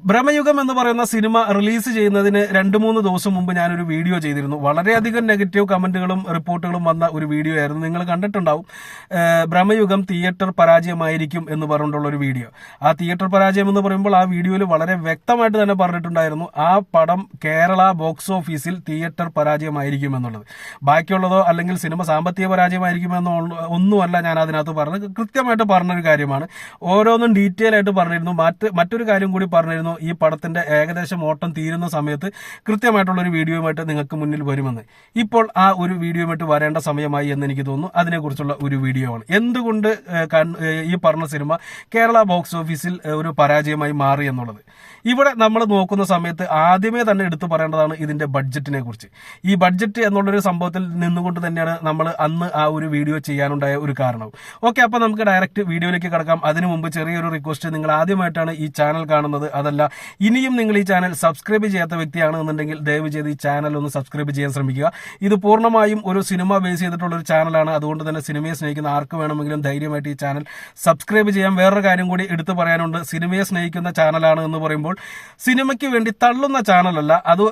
ഭ്രമയുഗം എന്ന് പറയുന്ന cinema release ചെയ്യുന്നതിന് രണ്ട് മൂന്ന് ദിവസം മുമ്പ് ഞാനൊരു വീഡിയോ ചെയ്തിരുന്നു. വളരെയധികം നെഗറ്റീവ് കമന്റുകളും റിപ്പോർട്ടുകളും വന്ന ഒരു വീഡിയോ ആയിരുന്നു. നിങ്ങൾ കണ്ടിട്ടുണ്ടാവും. ഭ്രമയുഗം തിയേറ്റർ പരാജയമായിരിക്കും എന്ന് പറഞ്ഞിട്ടുള്ള ഒരു വീഡിയോ. ആ തിയേറ്റർ പരാജയം എന്ന് പറയുമ്പോൾ ആ വീഡിയോയിൽ വളരെ വ്യക്തമായിട്ട് തന്നെ പറഞ്ഞിട്ടുണ്ടായിരുന്നു. ആ പടം കേരള ബോക്സ് ഓഫീസിൽ തിയേറ്റർ പരാജയമായിരിക്കും എന്നുള്ളത്. ബാക്കിയുള്ളതോ അല്ലെങ്കിൽ സിനിമ സാമ്പത്തിക പരാജയമായിരിക്കും എന്നോ ഒന്നുമല്ല ഞാൻ അതിനകത്ത് പറഞ്ഞത്. കൃത്യമായിട്ട് പറഞ്ഞൊരു കാര്യമാണ്. ഓരോന്നും ഡീറ്റെയിൽ ആയിട്ട് പറഞ്ഞിരുന്നു. മറ്റ് മറ്റൊരു കാര്യം കൂടി പറഞ്ഞിരുന്നു. ഈ പടത്തിന്റെ ഏകദേശം ഓട്ടം തീരുന്ന സമയത്ത് കൃത്യമായിട്ടുള്ള ഒരു വീഡിയോയുമായിട്ട് നിങ്ങൾക്ക് മുന്നിൽ വരുമെന്ന്. ഇപ്പോൾ ആ ഒരു വീഡിയോയുമായിട്ട് വരേണ്ട സമയമായി എന്ന് എനിക്ക് തോന്നുന്നു. അതിനെക്കുറിച്ചുള്ള ഒരു വീഡിയോ ആണ്. എന്തുകൊണ്ട് ഈ പറഞ്ഞ സിനിമ കേരള ബോക്സ് ഓഫീസിൽ ഒരു പരാജയമായി മാറി എന്നുള്ളത്? ഇവിടെ നമ്മൾ നോക്കുന്ന സമയത്ത് ആദ്യമേ തന്നെ എടുത്തു പറയേണ്ടതാണ് ഇതിന്റെ ബഡ്ജറ്റിനെ കുറിച്ച്. ഈ ബഡ്ജറ്റ് എന്നുള്ളൊരു സംഭവത്തിൽ നിന്നുകൊണ്ട് തന്നെയാണ് നമ്മൾ അന്ന് ആ ഒരു വീഡിയോ ചെയ്യാനുണ്ടായ ഒരു കാരണവും ഓക്കെ അപ്പൊ നമുക്ക് ഡയറക്റ്റ് വീഡിയോയിലേക്ക് കടക്കാം. അതിനു മുമ്പ് ചെറിയൊരു റിക്വസ്റ്റ്. നിങ്ങൾ ആദ്യമായിട്ടാണ് ഈ ചാനൽ കാണുന്നത്. അതല്ല ഇനിയും നിങ്ങൾ ഈ ചാനൽ സബ്സ്ക്രൈബ് ചെയ്യാത്ത വ്യക്തിയാണെന്നുണ്ടെങ്കിൽ ദയവ് ചെയ്ത് ഈ ചാനൽ ഒന്ന് സബ്സ്ക്രൈബ് ചെയ്യാൻ ശ്രമിക്കുക. ഇത് പൂർണമായും ഒരു സിനിമ ബേസ് ചെയ്തിട്ടുള്ള ഒരു ചാനലാണ്. അതുകൊണ്ട് തന്നെ സിനിമയെ സ്നേഹിക്കുന്ന ആർക്ക് വേണമെങ്കിലും ധൈര്യമായിട്ട് ഈ ചാനൽ സബ്സ്ക്രൈബ് ചെയ്യാം. വേറൊരു കാര്യം കൂടി എടുത്തു പറയാനുണ്ട്. സിനിമയെ സ്നേഹിക്കുന്ന ചാനലാണ് എന്ന് പറയുമ്പോൾ സിനിമയ്ക്ക് വേണ്ടി തള്ളുന്ന ചാനലല്ല. അത്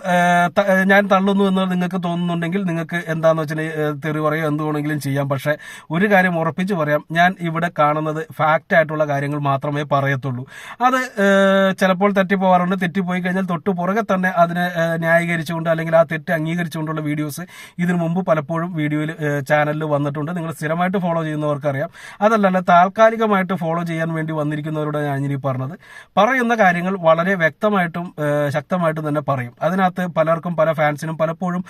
ഞാൻ തള്ളുന്നു എന്ന് നിങ്ങൾക്ക് തോന്നുന്നുണ്ടെങ്കിൽ നിങ്ങൾക്ക് എന്താണെന്ന് വെച്ചാൽ തെറി പറയുക എന്ത് വേണമെങ്കിലും ചെയ്യാം. പക്ഷേ ഒരു കാര്യം ഉറപ്പിച്ച് പറയാം. ഞാൻ ഇവിടെ കാണുന്നത് ഫാക്റ്റ് ആയിട്ടുള്ള കാര്യങ്ങൾ മാത്രമേ പറയത്തുള്ളൂ. അത് ഏഹ്, ചിലപ്പോൾ തെറ്റി തെറ്റിപ്പോയി കഴിഞ്ഞാൽ തൊട്ട് പുറകെ തന്നെ അതിനെ ന്യായീകരിച്ചുകൊണ്ട് അല്ലെങ്കിൽ ആ തെറ്റ് അംഗീകരിച്ചുകൊണ്ടുള്ള വീഡിയോസ് ഇതിനു മുമ്പ് പലപ്പോഴും വീഡിയോയിൽ ചാനലിൽ വന്നിട്ടുണ്ട്. നിങ്ങൾ സ്ഥിരമായിട്ട് ഫോളോ ചെയ്യുന്നവർക്കറിയാം. അതല്ലല്ല താൽക്കാലികമായിട്ട് ഫോളോ ചെയ്യാൻ വേണ്ടി വന്നിരിക്കുന്നവരോട് ഞാൻ ഇനി പറഞ്ഞത്. പറയുന്ന കാര്യങ്ങൾ വളരെ വ്യക്തമായിട്ടും ശക്തമായിട്ടും തന്നെ പറയും. അതിനകത്ത് പലർക്കും പല ഫാൻസിനും പലപ്പോഴും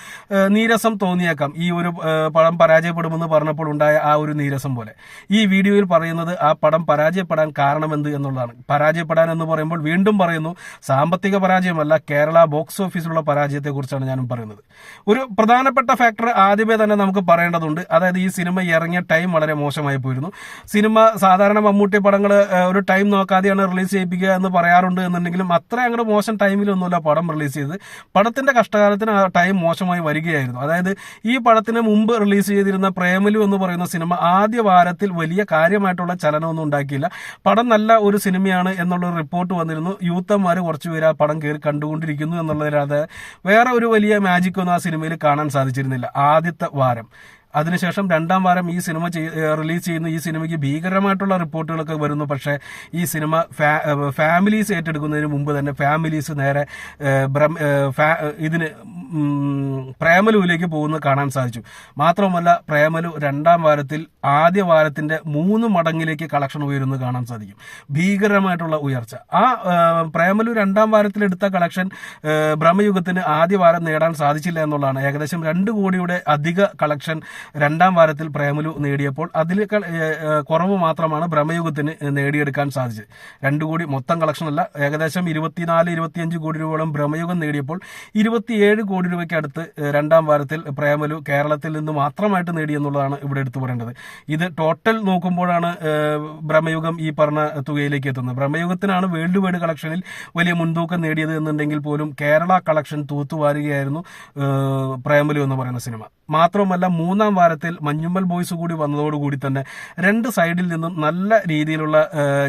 നീരസം തോന്നിയേക്കാം. ഈ ഒരു പടം പരാജയപ്പെടുമെന്ന് പറഞ്ഞപ്പോൾ ഉണ്ടായ ആ ഒരു നീരസം പോലെ. ഈ വീഡിയോയിൽ പറയുന്നത് ആ പടം പരാജയപ്പെടാൻ കാരണമെന്ത് എന്നുള്ളതാണ്. പരാജയപ്പെടാൻ എന്ന് പറയുമ്പോൾ വീണ്ടും പറയുന്നു. സാമ്പത്തിക പരാജയമല്ല കേരള ബോക്സ് ഓഫീസിലുള്ള പരാജയത്തെക്കുറിച്ചാണ് ഞാനും പറയുന്നത്. ഒരു പ്രധാനപ്പെട്ട ഫാക്ടർ ആദ്യമേ തന്നെ നമുക്ക് പറയേണ്ടതുണ്ട്. അതായത് ഈ സിനിമ ഇറങ്ങിയ ടൈം വളരെ മോശമായി പോയിരുന്നു. സിനിമ സാധാരണ മമ്മൂട്ടി പടങ്ങൾ ഒരു ടൈം നോക്കാതെയാണ് റിലീസ് ചെയ്യിപ്പിക്കുക എന്ന് പറയാറുണ്ട് എന്നുണ്ടെങ്കിലും അത്ര അങ്ങോട്ട് മോശം ടൈമിലൊന്നുമല്ല പടം റിലീസ് ചെയ്തത്. പടത്തിന്റെ കഷ്ടകാലത്തിന് ആ ടൈം മോശമായി വരികയായിരുന്നു. അതായത് ഈ പടത്തിന് മുമ്പ് റിലീസ് ചെയ്തിരുന്ന പ്രേമലു എന്ന് പറയുന്ന സിനിമ ആദ്യ വാരത്തിൽ വലിയ കാര്യമായിട്ടുള്ള ചലനമൊന്നും ഉണ്ടാക്കിയില്ല. പടം നല്ല ഒരു സിനിമയാണ് എന്നുള്ള റിപ്പോർട്ട് വന്നിരുന്നു. യൂത്തന്മാർ കുറച്ചുപേര് ആ പടം കയറി കണ്ടുകൊണ്ടിരിക്കുന്നു എന്നുള്ളതിനകത്ത് വേറെ ഒരു വലിയ മാജിക് ഒന്നും ആ സിനിമയിൽ കാണാൻ സാധിച്ചിരുന്നില്ല. ആദ്യത്തെ വാരം. അതിനുശേഷം രണ്ടാം വാരം ഈ സിനിമ റിലീസ് ചെയ്യുന്ന. ഈ സിനിമയ്ക്ക് ഭീകരമായിട്ടുള്ള റിപ്പോർട്ടുകളൊക്കെ വരുന്നു. പക്ഷേ ഈ സിനിമ ഫാമിലീസ് ഏറ്റെടുക്കുന്നതിന് മുമ്പ് തന്നെ ഫാമിലീസ് നേരെ ഇതിന് പ്രേമലുവിലേക്ക് പോകുന്നത് കാണാൻ സാധിച്ചു. മാത്രമല്ല പ്രേമലു രണ്ടാം വാരത്തിൽ ആദ്യ വാരത്തിന്റെ മൂന്ന് മടങ്ങിലേക്ക് കളക്ഷൻ ഉയരുന്നത് കാണാൻ സാധിക്കും. ഭീകരമായിട്ടുള്ള ഉയർച്ച. ആ പ്രേമലു രണ്ടാം വാരത്തിൽ എടുത്ത കളക്ഷൻ ബ്രഹ്മയുഗത്തിന് ആദ്യ വാരം നേടാൻ സാധിച്ചില്ല എന്നുള്ളതാണ്. ഏകദേശം രണ്ട് കോടിയുടെ അധിക കളക്ഷൻ രണ്ടാം വാരത്തിൽ പ്രേമലു നേടിയപ്പോൾ ഏഹ്, കുറവ് മാത്രമാണ് ബ്രഹ്മയുഗത്തിന് നേടിയെടുക്കാൻ സാധിച്ചത്. രണ്ട് കോടി മൊത്തം കളക്ഷൻ അല്ല ഏകദേശം ഇരുപത്തിനാല് ഇരുപത്തിയഞ്ച് കോടി രൂപയോളം ബ്രഹ്മയുഗം നേടിയപ്പോൾ ഇരുപത്തിയേഴ് കോടി രൂപയ്ക്ക് അടുത്ത് രണ്ടാം വാരത്തിൽ പ്രേമലു കേരളത്തിൽ നിന്ന് മാത്രമായിട്ട് നേടിയെന്നുള്ളതാണ് ഇവിടെ എടുത്തു പറയേണ്ടത്. ഇത് ടോട്ടൽ നോക്കുമ്പോഴാണ് ബ്രഹ്മയുഗം ഈ പറഞ്ഞ തുകയിലേക്ക് എത്തുന്നത്. ബ്രഹ്മയുഗത്തിനാണ് വേൾഡ് വൈഡ് കളക്ഷനിൽ വലിയ മുൻതൂക്കം നേടിയത് എന്നുണ്ടെങ്കിൽ പോലും കേരള കളക്ഷൻ തൂത്തുവാരുകയായിരുന്നു പ്രേമലു എന്ന് പറയുന്ന സിനിമ. മാത്രമല്ല മൂന്നാം വാരത്തിൽ മഞ്ഞുമ്മൽ ബോയ്സ് കൂടി വന്നതോടുകൂടി തന്നെ രണ്ട് സൈഡിൽ നിന്നും നല്ല രീതിയിലുള്ള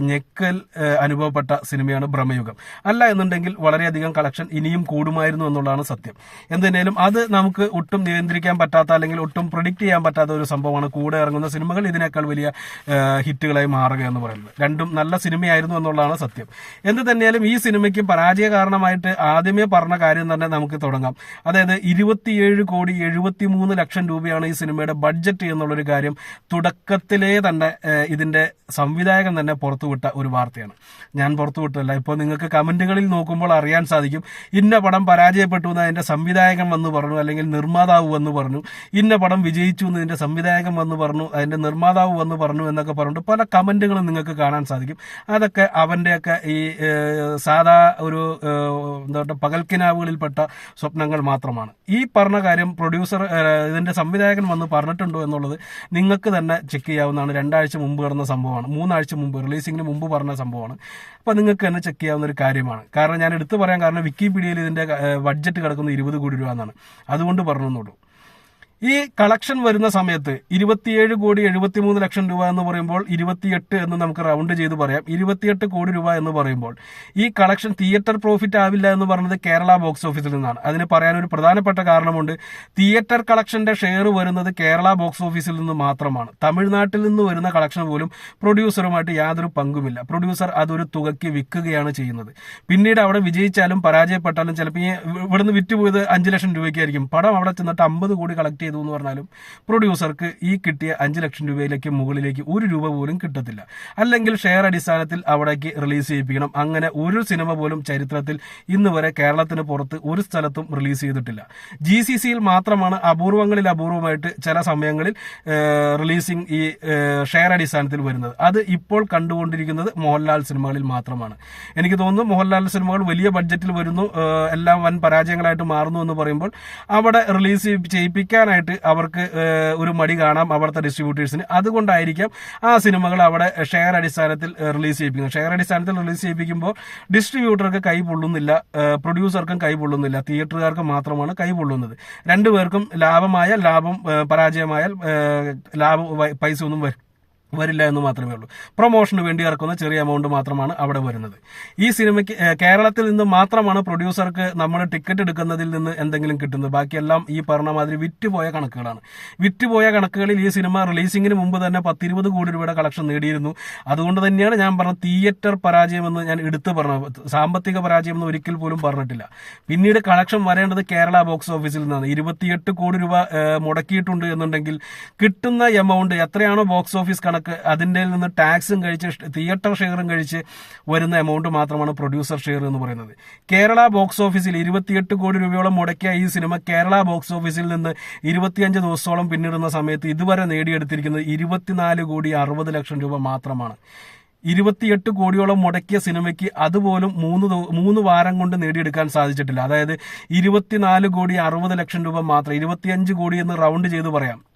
ഞെക്കൽ അനുഭവപ്പെട്ട സിനിമയാണ് ബ്രഹ്മയുഗം. അല്ല എന്നുണ്ടെങ്കിൽ വളരെയധികം കളക്ഷൻ ഇനിയും കൂടുമായിരുന്നു എന്നുള്ളതാണ് സത്യം. എന്തിനേലും അത് നമുക്ക് ഒട്ടും നിയന്ത്രിക്കാൻ പറ്റാത്ത അല്ലെങ്കിൽ ഒട്ടും പ്രഡിക്റ്റ് ചെയ്യാൻ പറ്റാത്ത ഒരു സംഭവമാണ് കൂടെ ഇറങ്ങുന്ന സിനിമകൾ ഇതിനേക്കാൾ വലിയ ഹിറ്റുകളായി മാറുക എന്ന് പറയുന്നത്. രണ്ടും നല്ല സിനിമയായിരുന്നു എന്നുള്ളതാണ് സത്യം. എന്ത് തന്നെയാലും ഈ സിനിമയ്ക്ക് പരാജയ കാരണമായിട്ട് ആദ്യമേ പറഞ്ഞ കാര്യം തന്നെ നമുക്ക് തുടങ്ങാം. അതായത് ഇരുപത്തിയേഴ് കോടി എഴുപത്തി മൂന്ന് ലക്ഷം രൂപയാണ് ഈ സിനിമയുടെ ബഡ്ജറ്റ് എന്നുള്ളൊരു കാര്യം തുടക്കത്തിലേ തന്നെ ഇതിന്റെ സംവിധായകൻ തന്നെ പുറത്തുവിട്ട ഒരു വാർത്തയാണ്. ഞാൻ പുറത്തുവിട്ടല്ല ഇപ്പോൾ നിങ്ങൾക്ക് കമന്റുകളിൽ നോക്കുമ്പോൾ അറിയാൻ സാധിക്കും. ഇന്ന പടം പരാജയപ്പെട്ടു എന്ന് അതിന്റെ സംവിധായകൻ വന്ന് പറഞ്ഞു അല്ലെങ്കിൽ നിർമ്മാതാവ് വന്ന് പറഞ്ഞു ഇന്ന പടം വിജയിച്ചു എന്ന് ഇതിന്റെ സംവിധായകൻ വന്ന് പറഞ്ഞു അതിന്റെ നിർമ്മാതാവ് വന്ന് പറഞ്ഞു എന്നൊക്കെ പറഞ്ഞിട്ട് പല കമന്റുകളും നിങ്ങൾക്ക് കാണാൻ സാധിക്കും. അതൊക്കെ അവന്റെയൊക്കെ ഈ സാധാ ഒരു എന്താ പറയുക പകൽക്കിനാവുകളിൽപ്പെട്ട സ്വപ്നങ്ങൾ മാത്രമാണ്. ഈ പറഞ്ഞ കാര്യം പ്രൊഡ്യൂസർ ഇതിന്റെ സംവിധായകൻ വന്ന് പറഞ്ഞിട്ടുണ്ടോ എന്നുള്ളത് നിങ്ങൾക്ക് തന്നെ ചെക്ക് ചെയ്യാവുന്നതാണ്. രണ്ടാഴ്ച മുമ്പ് നടന്ന സംഭവമാണ്. മൂന്നാഴ്ച മുമ്പ് റിലീസിങ്ങിന് മുമ്പ് പറഞ്ഞ സംഭവമാണ്. അപ്പോൾ നിങ്ങൾക്ക് തന്നെ ചെക്ക് ചെയ്യാവുന്ന ഒരു കാര്യമാണ്. കാരണം ഞാൻ എടുത്തു പറയാൻ കാരണം വിക്കിപീഡിയയിൽ ഇതിന്റെ ബഡ്ജറ്റ് കിടക്കുന്ന ഇരുപത് കോടി രൂപ എന്നാണ് അതുകൊണ്ട് പറഞ്ഞു എന്നുള്ളൂ ഈ കളക്ഷൻ വരുന്ന സമയത്ത് ഇരുപത്തിയേഴ് കോടി എഴുപത്തിമൂന്ന് ലക്ഷം രൂപ എന്ന് പറയുമ്പോൾ ഇരുപത്തിയെട്ട് എന്ന് നമുക്ക് റൗണ്ട് ചെയ്ത് പറയാം. ഇരുപത്തിയെട്ട് കോടി രൂപ എന്ന് പറയുമ്പോൾ ഈ കളക്ഷൻ തിയേറ്റർ പ്രോഫിറ്റ് ആവില്ല എന്ന് പറഞ്ഞത് കേരള ബോക്സ് ഓഫീസിൽ നിന്നാണ്. അതിന് പറയാൻ ഒരു പ്രധാനപ്പെട്ട കാരണമുണ്ട്. തിയേറ്റർ കളക്ഷന്റെ ഷെയർ വരുന്നത് കേരള ബോക്സ് ഓഫീസിൽ നിന്ന് മാത്രമാണ്. തമിഴ്നാട്ടിൽ നിന്ന് വരുന്ന കളക്ഷൻ പോലും പ്രൊഡ്യൂസറുമായിട്ട് യാതൊരു പങ്കുമില്ല. പ്രൊഡ്യൂസർ അതൊരു തുകയ്ക്ക് വിൽക്കുകയാണ് ചെയ്യുന്നത്. പിന്നീട് അവിടെ വിജയിച്ചാലും പരാജയപ്പെട്ടാലും ചിലപ്പോൾ ഈ ഇവിടുന്ന് വിറ്റുപോയത് അഞ്ച് ലക്ഷം രൂപയ്ക്കായിരിക്കും. പടം അവിടെ ചെന്നിട്ട് അമ്പത് കോടി കളക്ട് ചെയ്തു എന്ന് പറഞ്ഞാലും പ്രൊഡ്യൂസർക്ക് ഈ കിട്ടിയ അഞ്ച് ലക്ഷം രൂപയിലേക്ക് മുകളിലേക്ക് ഒരു രൂപ പോലും കിട്ടത്തില്ല. അല്ലെങ്കിൽ ഷെയർ അടിസ്ഥാനത്തിൽ അവിടേക്ക് റിലീസ് ചെയ്യിപ്പിക്കണം. അങ്ങനെ ഒരു സിനിമ പോലും ചരിത്രത്തിൽ ഇന്ന് വരെ കേരളത്തിന് പുറത്ത് ഒരു സ്ഥലത്തും റിലീസ് ചെയ്തിട്ടില്ല. ജി സി സിയിൽ മാത്രമാണ് അപൂർവങ്ങളിൽ അപൂർവമായിട്ട് ചില സമയങ്ങളിൽ റിലീസിംഗ് ഈ ഷെയർ അടിസ്ഥാനത്തിൽ വരുന്നത്. അത് ഇപ്പോൾ കണ്ടുകൊണ്ടിരിക്കുന്നത് മോഹൻലാൽ സിനിമകളിൽ മാത്രമാണ്. എനിക്ക് തോന്നുന്നു മോഹൻലാൽ സിനിമകൾ വലിയ ബഡ്ജറ്റിൽ വരുന്നു. എല്ലാം വൻ പരാജയങ്ങളായിട്ട് മാറുന്നു എന്ന് പറയുമ്പോൾ അവിടെ റിലീസ് ചെയ്യിപ്പിക്കാനായിട്ട് അവർക്ക് ഒരു മടി കാണാം അവിടുത്തെ ഡിസ്ട്രിബ്യൂട്ടേഴ്സിന് അതുകൊണ്ടായിരിക്കാം ആ സിനിമകൾ അവിടെ ഷെയർ അടിസ്ഥാനത്തിൽ റിലീസ് ചെയ്യിപ്പിക്കുന്നത്. ഷെയർ അടിസ്ഥാനത്തിൽ റിലീസ് ചെയ്യിപ്പിക്കുമ്പോൾ ഡിസ്ട്രിബ്യൂട്ടർക്ക് കൈ പൊള്ളുന്നില്ല പ്രൊഡ്യൂസർക്കും കൈ പൊള്ളുന്നില്ല തിയേറ്ററുകാർക്ക് മാത്രമാണ് കൈ പൊള്ളുന്നത്. രണ്ടുപേർക്കും ലാഭമായ ലാഭം പരാജയമായാൽ ലാഭം പൈസ ഒന്നും വരും. വരില്ല എന്ന് മാത്രമേ ഉള്ളൂ. പ്രൊമോഷന് വേണ്ടി ഇറക്കുന്ന ചെറിയ എമൗണ്ട് മാത്രമാണ് അവിടെ വരുന്നത്. ഈ സിനിമയ്ക്ക് കേരളത്തിൽ നിന്ന് മാത്രമാണ് പ്രൊഡ്യൂസർക്ക് നമ്മൾ ടിക്കറ്റ് എടുക്കുന്നതിൽ നിന്ന് എന്തെങ്കിലും കിട്ടുന്നത്. ബാക്കിയെല്ലാം ഈ പറഞ്ഞ മാതിരി വിറ്റുപോയ കണക്കുകളാണ്. വിറ്റുപോയ കണക്കുകളിൽ ഈ സിനിമ റിലീസിങ്ങിന് മുമ്പ് തന്നെ പത്തിരുപത് കോടി രൂപയുടെ കളക്ഷൻ നേടിയിരുന്നു. അതുകൊണ്ട് തന്നെയാണ് ഞാൻ പറഞ്ഞ തിയേറ്റർ പരാജയം എന്ന് ഞാൻ എടുത്തു പറഞ്ഞത് സാമ്പത്തിക പരാജയം എന്ന് ഒരിക്കൽ പോലും പറഞ്ഞിട്ടില്ല. പിന്നീട് കളക്ഷൻ വരേണ്ടത് കേരള ബോക്സ് ഓഫീസിൽ നിന്നാണ്. ഇരുപത്തിയെട്ട് കോടി രൂപ മുടക്കിയിട്ടുണ്ട് എന്നുണ്ടെങ്കിൽ കിട്ടുന്ന എമൗണ്ട് എത്രയാണോ ബോക്സ് ഓഫീസ് കണക്ക് അതിന്റെ നിന്ന് ടാക്സും കഴിച്ച് തിയേറ്റർ ഷെയറും കഴിച്ച് വരുന്ന എമൗണ്ട് മാത്രമാണ് പ്രൊഡ്യൂസർ ഷെയർ എന്ന് പറയുന്നത്. കേരള ബോക്സ് ഓഫീസിൽ ഇരുപത്തിയെട്ട് കോടി രൂപയോളം മുടക്കിയ ഈ സിനിമ കേരള ബോക്സ് ഓഫീസിൽ നിന്ന് ഇരുപത്തിയഞ്ച് ദിവസത്തോളം പിന്നിടുന്ന സമയത്ത് ഇതുവരെ നേടിയെടുത്തിരിക്കുന്നത് ഇരുപത്തിനാല് കോടി അറുപത് ലക്ഷം രൂപ മാത്രമാണ്. ഇരുപത്തിയെട്ട് കോടിയോളം മുടക്കിയ സിനിമയ്ക്ക് അതുപോലും മൂന്ന് മൂന്ന് വാരം കൊണ്ട് നേടിയെടുക്കാൻ സാധിച്ചിട്ടില്ല. അതായത് ഇരുപത്തിനാല് കോടി അറുപത് ലക്ഷം രൂപ മാത്രം ഇരുപത്തിയഞ്ച് കോടി എന്ന് റൗണ്ട് ചെയ്ത് പറയാം.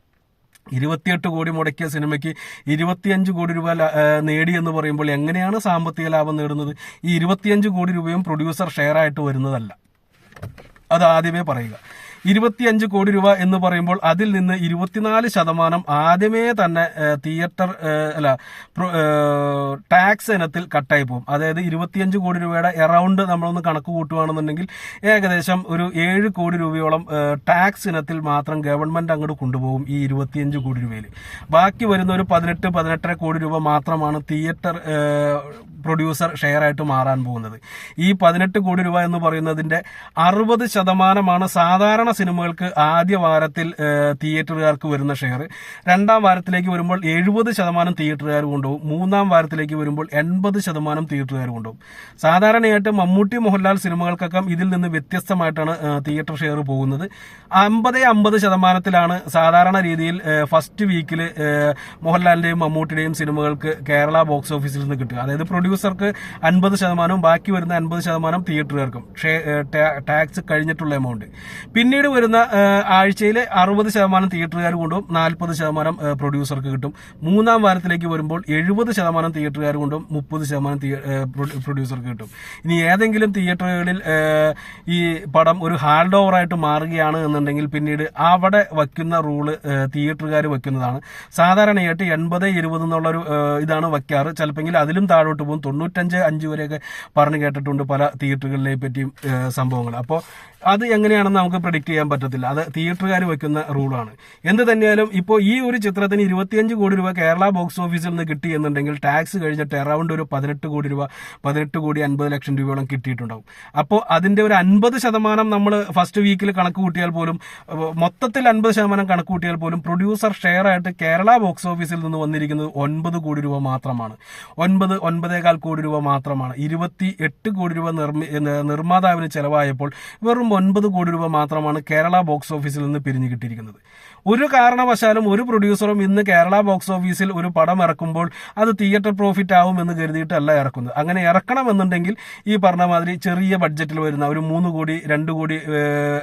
ഇരുപത്തിയെട്ട് കോടി മുടക്കിയ സിനിമയ്ക്ക് ഇരുപത്തിയഞ്ച് കോടി രൂപ നേടി എന്ന് പറയുമ്പോൾ എങ്ങനെയാണ് സാമ്പത്തിക ലാഭം നേടുന്നത്? ഈ ഇരുപത്തിയഞ്ച് കോടി രൂപയും പ്രൊഡ്യൂസർ ഷെയർ ആയിട്ട് വരുന്നതല്ല. അത് ആദ്യമേ പറയുക. ഇരുപത്തിയഞ്ച് കോടി രൂപ എന്ന് പറയുമ്പോൾ അതിൽ നിന്ന് ഇരുപത്തിനാല് ശതമാനം ആദ്യമേ തന്നെ തിയേറ്റർ അല്ല ടാക്സ് ഇനത്തിൽ കട്ടായി പോകും. അതായത് ഇരുപത്തിയഞ്ച് കോടി രൂപയുടെ എറൗണ്ട് നമ്മളൊന്ന് കണക്ക് കൂട്ടുകയാണെന്നുണ്ടെങ്കിൽ ഏകദേശം ഒരു ഏഴ് കോടി രൂപയോളം ടാക്സ് ഇനത്തിൽ മാത്രം ഗവൺമെന്റ് അങ്ങോട്ട് കൊണ്ടുപോകും ഈ ഇരുപത്തിയഞ്ച് കോടി രൂപയിൽ. ബാക്കി വരുന്ന ഒരു പതിനെട്ട് പതിനെട്ടര കോടി രൂപ മാത്രമാണ് തിയേറ്റർ പ്രൊഡ്യൂസർ ഷെയർ ആയിട്ട് മാറാൻ പോകുന്നത്. ഈ പതിനെട്ട് കോടി രൂപ എന്ന് പറയുന്നതിന്റെ അറുപത് ശതമാനമാണ് സാധാരണ സിനിമകൾക്ക് ആദ്യ വാരത്തിൽ തിയേറ്ററുകാർക്ക് വരുന്ന ഷെയർ. രണ്ടാം വാരത്തിലേക്ക് വരുമ്പോൾ എഴുപത് ശതമാനം തിയേറ്ററുകാർ കൊണ്ടുപോകും. മൂന്നാം വാരത്തിലേക്ക് വരുമ്പോൾ എൺപത് ശതമാനം തിയേറ്ററുകാർ കൊണ്ടുപോകും. സാധാരണയായിട്ട് മമ്മൂട്ടി മോഹൻലാൽ സിനിമകൾക്കൊക്കെ ഇതിൽ നിന്ന് വ്യത്യസ്തമായിട്ടാണ് തിയേറ്റർ ഷെയർ പോകുന്നത്. അമ്പത് അമ്പത് ശതമാനത്തിലാണ് സാധാരണ രീതിയിൽ ഫസ്റ്റ് വീക്കിൽ മോഹൻലാലിന്റെയും മമ്മൂട്ടിയുടെയും സിനിമകൾക്ക് കേരള ബോക്സ് ഓഫീസിൽ നിന്ന് കിട്ടുക. അതായത് പ്രൊഡ്യൂസർക്ക് അൻപത് ശതമാനവും ബാക്കി വരുന്ന അൻപത് ശതമാനം തിയേറ്ററുകാർക്കും. ടാക്സ് കഴിഞ്ഞിട്ടുള്ള എമൗണ്ട്. പിന്നീട് വരുന്ന ആഴ്ചയിൽ അറുപത് ശതമാനം തിയേറ്ററുകാർ കൊണ്ടും നാൽപ്പത് ശതമാനം പ്രൊഡ്യൂസർക്ക് കിട്ടും. മൂന്നാം വാരത്തിലേക്ക് വരുമ്പോൾ എഴുപത് ശതമാനം തിയേറ്ററുകാർ കൊണ്ടും മുപ്പത് ശതമാനം പ്രൊഡ്യൂസർക്ക് കിട്ടും. ഇനി ഏതെങ്കിലും തിയേറ്ററുകളിൽ ഈ പടം ഒരു ഹാൻഡ് ഓവർ ആയിട്ട് മാറുകയാണ് എന്നുണ്ടെങ്കിൽ പിന്നീട് അവിടെ വയ്ക്കുന്ന റൂൾ തിയേറ്ററുകാർ വയ്ക്കുന്നതാണ്. സാധാരണയായിട്ട് എൺപത് ഇരുപത് എന്നുള്ളൊരു ഒരു ഇതാണ് വയ്ക്കാറ്. ചിലപ്പോൾ അതിലും താഴോട്ട് പോകും. തൊണ്ണൂറ്റഞ്ച് അഞ്ച് വരെയൊക്കെ പറഞ്ഞു കേട്ടിട്ടുണ്ട് പല തിയേറ്ററുകളിലെ പറ്റിയും സംഭവങ്ങൾ. അപ്പോൾ അത് എങ്ങനെയാണെന്ന് നമുക്ക് പ്രഡിക്റ്റ് ചെയ്യാൻ പറ്റത്തില്ല. അത് തിയേറ്ററുകാർ വെക്കുന്ന റൂളാണ് എന്ത് തന്നെയാലും ഇപ്പോൾ ഈ ഒരു ചിത്രത്തിന് ഇരുപത്തിയഞ്ച് കോടി രൂപ കേരള ബോക്സ് ഓഫീസിൽ നിന്ന് കിട്ടി എന്നുണ്ടെങ്കിൽ ടാക്സ് കഴിഞ്ഞിട്ട് അറൌണ്ട് ഒരു പതിനെട്ട് കോടി രൂപ പതിനെട്ട് കോടി അൻപത് ലക്ഷം രൂപയോളം കിട്ടിയിട്ടുണ്ടാവും. അപ്പോൾ അതിന്റെ ഒരു അൻപത് ശതമാനം നമ്മൾ ഫസ്റ്റ് വീക്കിൽ കണക്ക് കൂട്ടിയാൽ പോലും മൊത്തത്തിൽ അൻപത് ശതമാനം കണക്ക് കൂട്ടിയാൽ പോലും പ്രൊഡ്യൂസർ ഷെയർ ആയിട്ട് കേരള ബോക്സ് ഓഫീസിൽ നിന്ന് വന്നിരിക്കുന്നത് ഒൻപത് കോടി രൂപ മാത്രമാണ്. ഒൻപത് ഒൻപതേകാൽ കോടി രൂപ മാത്രമാണ്. ഇരുപത്തി എട്ട് കോടി രൂപ നിർമ്മാതാവിന് ചെലവായപ്പോൾ വെറും ഒൻപത് കോടി രൂപ മാത്രമാണ് കേരള ബോക്സ് ഓഫീസിൽ നിന്ന് പിരിഞ്ഞു കിട്ടിയിരിക്കുന്നത്. ഒരു കാരണവശാലും ഒരു പ്രൊഡ്യൂസറും ഇന്ന് കേരള ബോക്സ് ഓഫീസിൽ ഒരു പടം ഇറക്കുമ്പോൾ അത് തിയേറ്റർ പ്രോഫിറ്റ് ആവും എന്ന് കരുതിയിട്ടല്ല ഇറക്കുന്നത്. അങ്ങനെ ഇറക്കണമെന്നുണ്ടെങ്കിൽ ഈ പറഞ്ഞ മാതിരി ചെറിയ ബഡ്ജറ്റിൽ വരുന്ന ഒരു മൂന്ന് കോടി രണ്ട് കോടി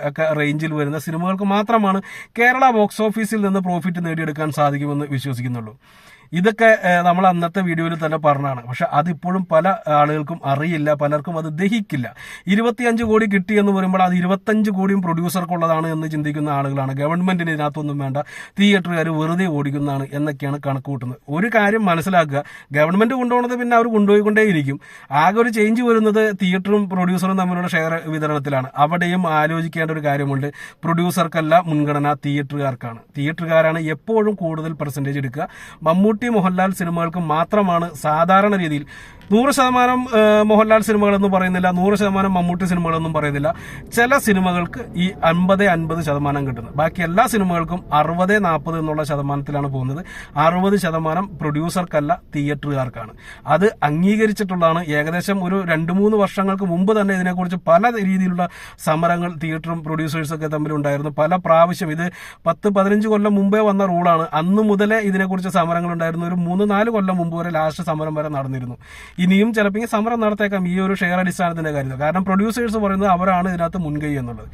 ഒക്കെ റേഞ്ചിൽ വരുന്ന സിനിമകൾക്ക് മാത്രമാണ് കേരള ബോക്സ് ഓഫീസിൽ നിന്ന് പ്രോഫിറ്റ് നേടിയെടുക്കാൻ സാധിക്കുമെന്ന് വിശ്വസിക്കുന്നുള്ളൂ. ഇതൊക്കെ നമ്മൾ അന്നത്തെ വീഡിയോയിൽ തന്നെ പറഞ്ഞാണ് പക്ഷെ അതിപ്പോഴും പല ആളുകൾക്കും അറിയില്ല പലർക്കും അത് ദഹിക്കില്ല. ഇരുപത്തിയഞ്ച് കോടി കിട്ടി എന്ന് പറയുമ്പോൾ അത് ഇരുപത്തഞ്ച് കോടിയും പ്രൊഡ്യൂസർക്കുള്ളതാണ് എന്ന് ചിന്തിക്കുന്ന ആളുകളാണ്. ഗവൺമെന്റിന് ഇതിനകത്തൊന്നും വേണ്ട തിയേറ്ററുകാർ വെറുതെ ഓടിക്കുന്നതാണ് എന്നൊക്കെയാണ് കണക്ക് കൂട്ടുന്നത് ഒരു കാര്യം മനസ്സിലാക്കുക ഗവൺമെന്റ് കൊണ്ടുപോകുന്നത് പിന്നെ അവർ കൊണ്ടുപോയിക്കൊണ്ടേയിരിക്കും. ആകെ ഒരു ചേഞ്ച് വരുന്നത് തിയേറ്ററും പ്രൊഡ്യൂസറും തമ്മിലുള്ള ഷെയർ വിതരണത്തിലാണ്. അവിടെയും ആലോചിക്കേണ്ട ഒരു കാര്യമുണ്ട്. പ്രൊഡ്യൂസർക്കല്ല മുൻഗണന തിയേറ്ററുകാർക്കാണ്. തിയേറ്ററുകാരാണ് എപ്പോഴും കൂടുതൽ പെർസെന്റേജ് എടുക്കുക. മമ്മൂട്ടി മോഹൻലാൽ സിനിമകൾക്ക് മാത്രമാണ് സാധാരണ രീതിയിൽ നൂറ് ശതമാനം മോഹൻലാൽ സിനിമകളെന്നും പറയുന്നില്ല നൂറ് ശതമാനം മമ്മൂട്ടി സിനിമകളെന്നും പറയുന്നില്ല. ചില സിനിമകൾക്ക് ഈ അൻപത് അൻപത് ശതമാനം കിട്ടുന്നത്. ബാക്കി എല്ലാ സിനിമകൾക്കും അറുപത് നാൽപ്പത് എന്നുള്ള ശതമാനത്തിലാണ് പോകുന്നത്. അറുപത് ശതമാനം പ്രൊഡ്യൂസർക്കല്ല തിയേറ്ററുകാർക്കാണ്. അത് അംഗീകരിച്ചിട്ടുള്ളതാണ്. ഏകദേശം ഒരു രണ്ട് മൂന്ന് വർഷങ്ങൾക്ക് മുമ്പ് തന്നെ ഇതിനെക്കുറിച്ച് പല രീതിയിലുള്ള സമരങ്ങൾ തിയേറ്ററും പ്രൊഡ്യൂസേഴ്സൊക്കെ തമ്മിലുണ്ടായിരുന്നു. പല പ്രാവശ്യം ഇത് പത്ത് പതിനഞ്ച് കൊല്ലം മുമ്പേ വന്ന റൂളാണ്. അന്ന് മുതലേ ഇതിനെക്കുറിച്ച് സമരങ്ങൾ ഉണ്ടായിരുന്നു ഒരു മൂന്ന് നാല് കൊല്ലം മുമ്പ് വരെ ലാസ്റ്റ് സമരം വരെ നടന്നിരുന്നു. ഇനിയും ചിലപ്പോൾ സമരം നടത്തേക്കാം ഈ ഒരു ഷെയർ അടിസ്ഥാനത്തിന്റെ കാര്യത്തിൽ. കാരണം പ്രൊഡ്യൂസേഴ്സ് പറയുന്നത് അവരാണ് ഇതിനകത്ത് മുൻകൈ എന്നുള്ളത്.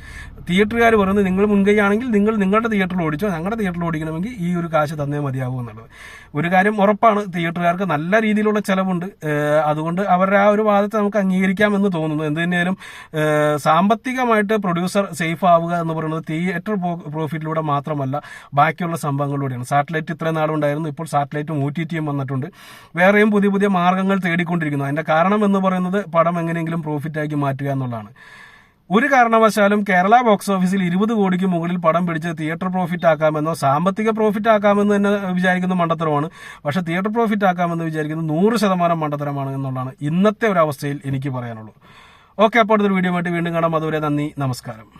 തിയേറ്ററുകാർ പറയുന്നത് നിങ്ങൾ മുൻകൈ ആണെങ്കിൽ നിങ്ങൾ നിങ്ങളുടെ തിയേറ്ററിൽ ഓടിച്ചോ ഞങ്ങളുടെ തിയേറ്ററിൽ ഓടിക്കണമെങ്കിൽ ഈ ഒരു കാശ് തന്നേ മതിയാവും എന്നുള്ളത്. ഒരു കാര്യം ഉറപ്പാണ് തിയേറ്ററുകാർക്ക് നല്ല രീതിയിലുള്ള ചെലവുണ്ട്. അതുകൊണ്ട് അവരുടെ ആ ഒരു വാദത്തെ നമുക്ക് അംഗീകരിക്കാമെന്ന് തോന്നുന്നു. എന്ത് തന്നെയാലും സാമ്പത്തികമായിട്ട് പ്രൊഡ്യൂസർ സേഫ് ആവുക എന്ന് പറയുന്നത് തിയേറ്റർ പ്രോഫിറ്റിലൂടെ മാത്രമല്ല ബാക്കിയുള്ള സംഭവങ്ങളിലൂടെയാണ്. സാറ്റലൈറ്റ് ഇത്രയും നാളുണ്ടായിരുന്നു ഇപ്പോൾ സാറ്റലൈറ്റും ഒ ടി ടിയും വന്നിട്ടുണ്ട്. വേറെയും പുതിയ പുതിയ മാർഗങ്ങൾ തേടിക്കൊണ്ടിരിക്കുന്നു. അതിന്റെ കാരണം എന്ന് പറയുന്നത് പടം എങ്ങനെയെങ്കിലും പ്രോഫിറ്റാക്കി മാറ്റുക എന്നുള്ളതാണ്. ഒരു കാരണവശാലും കേരള ബോക്സ് ഓഫീസിൽ ഇരുപത് കോടിക്ക് മുകളിൽ പടം പിടിച്ച് തിയേറ്റർ പ്രോഫിറ്റ് ആക്കാമെന്നോ സാമ്പത്തിക പ്രോഫിറ്റ് ആക്കാമെന്ന് തന്നെ വിചാരിക്കുന്ന മണ്ടത്തരമാണ്. പക്ഷേ തിയേറ്റർ പ്രോഫിറ്റ് ആക്കാമെന്ന് വിചാരിക്കുന്നത് നൂറ് ശതമാനം മണ്ടത്തരമാണ് എന്നുള്ളതാണ് ഇന്നത്തെ ഒരു അവസ്ഥയിൽ എനിക്ക് പറയാനുള്ളൂ ഓക്കെ അപ്പോൾ അടുത്തൊരു വീഡിയോ ആയിട്ട് വീണ്ടും കാണാം. അതുവരെ നന്ദി നമസ്കാരം.